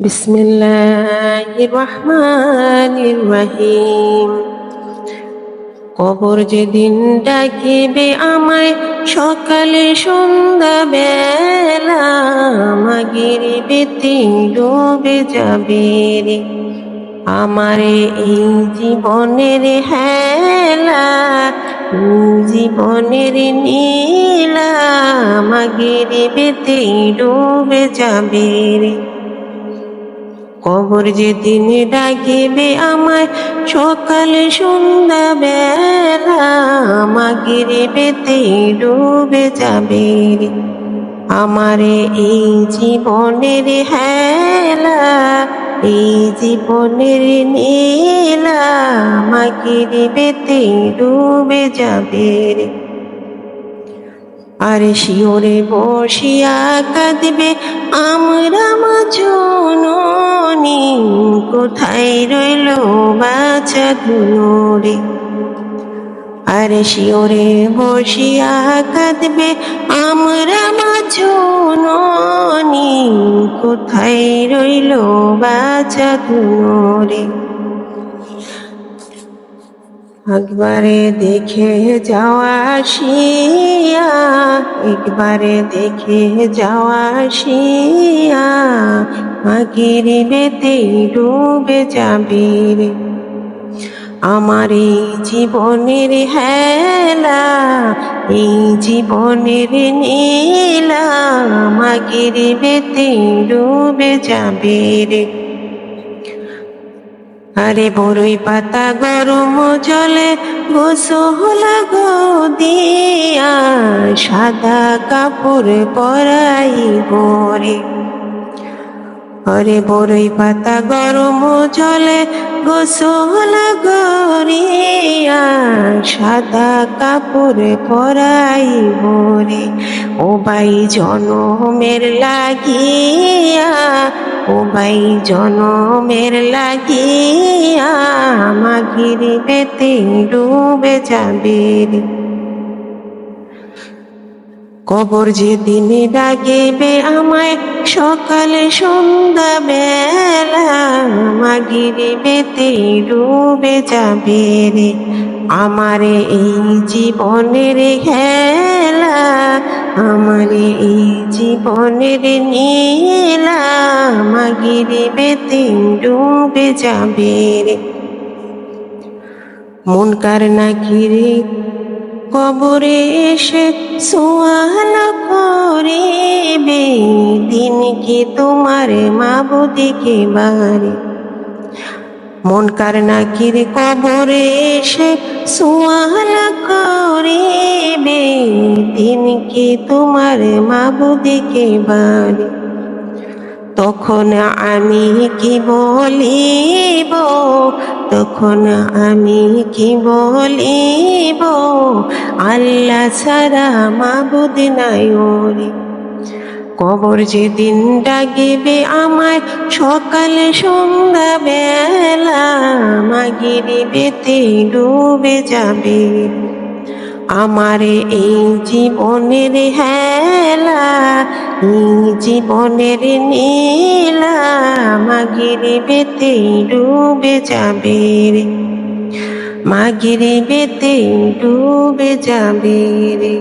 বিসমিল্লাহির রহমানির রহিম কবর যেদিন ডাকিবে আমায়, সকালে সন্ধ্যা বেলা মাগির বেতে ডুবে যাবে রে আমারে এই জীবনের হেলা জীবনের নীলা, মাগির বেতে ডুবে যাবে রে কবর যেদিন ডাকিবে আমায়, সকালে সন্ধ্যা বেলা মাগির বেতে ডুবে যাবে। আমারে এই জীবনের হেলা, এই জীবনের নীলা মাগির বেতে ডুবে যাবে। রে আর শিওরে বসিয়া কাঁদবে আমরা মাজননি কোথায় রইল বাচ্চা রে আর শিওরে বসিয়া কাঁদবে আমরা মাজননি কোথায় রইল বাচ্চা রে একবারে দেখে যাওয়া শিয়া, একবারে দেখে যাওয়া শিয়া মাগির বেতে ডুবে যাবে রে। আমার এই জীবনের হেলা, এই জীবনের নীলা মাগির বেতে ডুবে যাবে রে। আরে বড়ই পাতা গরম জলে, গোসল দিয়া, সাদা কাপড় পরাই বরে আরে বড়ই পাতা গরম জলে গোসল গরিয়া সাদা কাপড় পরাই বরে ও বাই জনমের লাগিয়া, ও ভাই জনমের লাগিয়া মাগির বেতে ডুবে যাবে কবর যেদিন ডাকিবে আমায়, সকালে সন্ধ্যা বেলা মাগির বেতে ডুবে যাবে রে। আমার এই জীবনের খেলা আমার এই জীবনের নীলা, মাগির বেতে ডুবে যাবে রে। মন কার নাকিরে কবরে এসে সোয়াল করিবে দিন কি তোমার মাবুদিকে বারে মন কার নাকির কবরে এসে সোয়াল করিবে দিন কি তোমার মাবুদিকে বারে তখন আমি কি বলিব? তখন আমি কি বলিব? আল্লাহ ছাড়া মাবুদ নাই ওরে। কবর যেদিন ডাকিবে আমায়, সকাল সন্ধ্যা বেলা মাগিরি বেতে ডুবে যাবে। আমার এই জীবনের হেলা, এই জীবনের নীলা, মাগির বেতে ডুবে যাবে রে। মাগির বেতে ডুবে যাবে রে।